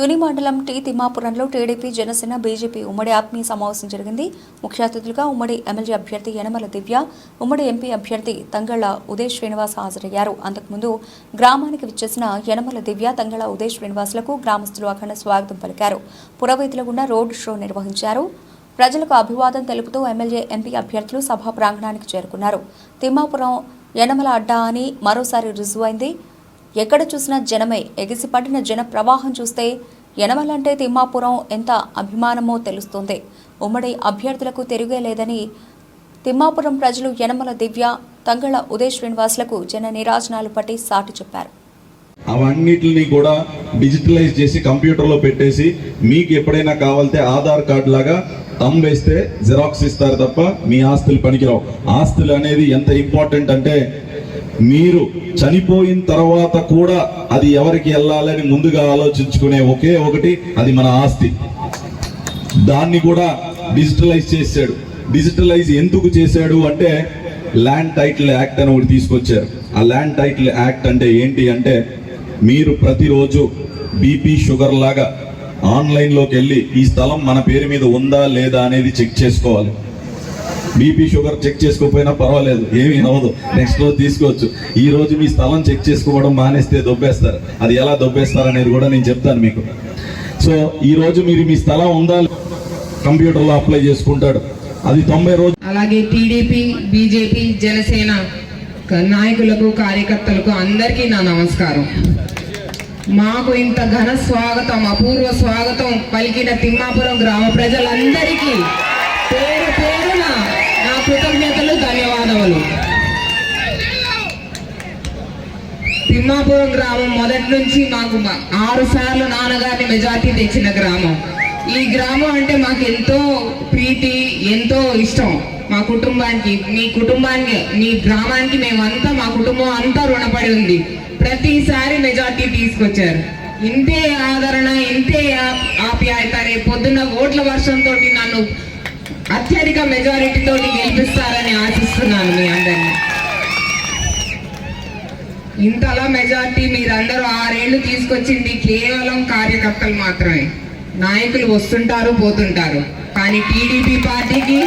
తుని మండలం టీ తిమ్మాపురంలో TDP Janasena BJP ఉమ్మడి ఆత్మీయ సమావేశం జరిగింది. ముఖ్య అతిథులుగా ఉమ్మడి ఎమ్మెల్యే అభ్యర్థి యనమల దివ్య ఉమ్మడి ఎంపీ అభ్యర్థి తంగళ్ళ ఉదయ్ శ్రీనివాస్ హాజరయ్యారు. అంతకుముందు గ్రామానికి విచ్చేసిన యనమల దివ్య తంగళ ఉదయ్ శ్రీనివాసులకు గ్రామస్తులు అఖండ స్వాగతం పలికారు. పురవైతుల గుండా రోడ్ షో నిర్వహించారు. ప్రజలకు అభివాదం తెలుపుతూ ఎమ్మెల్యే ఎంపీ అభ్యర్థులు సభా ప్రాంగణానికి చేరుకున్నారు. తిమ్మాపురం యనమల అడ్డా అని మరోసారి రుజువైంది. ఎక్కడ చూసినా జనమే ఎగిసిపడిన జన ప్రవాహం చూస్తే యనమలంటే తిమ్మాపురం ఎంత అభిమానమో తెలుస్తుంది. ఉమ్మడి అభ్యర్థులకు తిరిగే లేదని తిమ్మాపురం ప్రజలు యనమల దివ్య తంగళ ఉదయ్ శ్రీనివాసులకు జన నిరాజనాలు పట్టి సాటి చెప్పారు. అవన్నిటిని కూడా డిజిటలైజ్ చేసి కంప్యూటర్లో పెట్టేసి మీకు ఎప్పుడైనా కావాలితే ఆధార్ కార్డు లాగా తమ్ వేస్తే జిరాక్స్ ఇస్తారు తప్ప మీ ఆస్తులు పనికిరావు. ఆస్తులు అనేది ఎంత ఇంపార్టెంట్ అంటే మీరు చనిపోయిన తర్వాత కూడా అది ఎవరికి వెళ్ళాలని ముందుగా ఆలోచించుకునే ఒకే ఒకటి అది మన ఆస్తి. దాన్ని కూడా డిజిటలైజ్ చేశాడు. డిజిటలైజ్ ఎందుకు చేశాడు అంటే ల్యాండ్ టైటిల్ యాక్ట్ అని ఒకటి తీసుకొచ్చారు. ఆ ల్యాండ్ టైటిల్ యాక్ట్ అంటే ఏంటి అంటే మీరు ప్రతిరోజు బీపీ షుగర్ లాగా ఆన్లైన్లోకి వెళ్ళి ఈ స్థలం మన పేరు మీద ఉందా లేదా అనేది చెక్ చేసుకోవాలి. బీపీ షుగర్ చెక్ చేసుకోకపోయినా పర్వాలేదు ఏమీ నవ్వదు. నెక్స్ట్ రోజు తీసుకోవచ్చు. ఈ రోజు మీ స్థలం చెక్ చేసుకోవడం మానేస్తే దొబ్బేస్తారు. అది ఎలా దొబ్బేస్తారు అనేది కూడా నేను చెప్తాను మీకు. సో ఈ రోజు మీరు మీ స్థలం ఉందా? కంప్యూటర్లో అప్లై చేసుకుంటాడు. అది తొంభై రోజు అలాగే టీడీపీ బీజేపీ జనసేన నాయకులకు కార్యకర్తలకు అందరికీ నా నమస్కారం. మాకు ఇంత ఘన స్వాగతం అపూర్వ స్వాగతం పలికిన తిమ్మాపురం గ్రామ ప్రజలందరికీ. తిమ్మాపురం గ్రామం మొదటి నుంచి మాకు ఆరు సార్లు నాన్నగారిని మెజార్టీ తెచ్చిన గ్రామం. ఈ గ్రామం అంటే మాకు ఎంతో ప్రీతి ఎంతో ఇష్టం. మా కుటుంబానికి మీ కుటుంబానికి మీ గ్రామానికి మేమంతా మా కుటుంబం అంతా రుణపడి ఉంది. ప్రతిసారి మెజార్టీ తీసుకొచ్చారు. ఇంతే ఆదరణ ఇంతే ఆప్యాయత. రేపు పొద్దున్న ఓట్ల వర్షంతో నన్ను అత్యధిక మెజారిటీతో గెలిపిస్తారని ఇంతలా మెజార్టీ మీరందరూ ఆరేళ్ళు తీసుకొచ్చింది కేవలం కార్యకర్తలు మాత్రమే. నాయకులు వస్తుంటారు పోతుంటారు. కానీ టీడీపీ పార్టీకి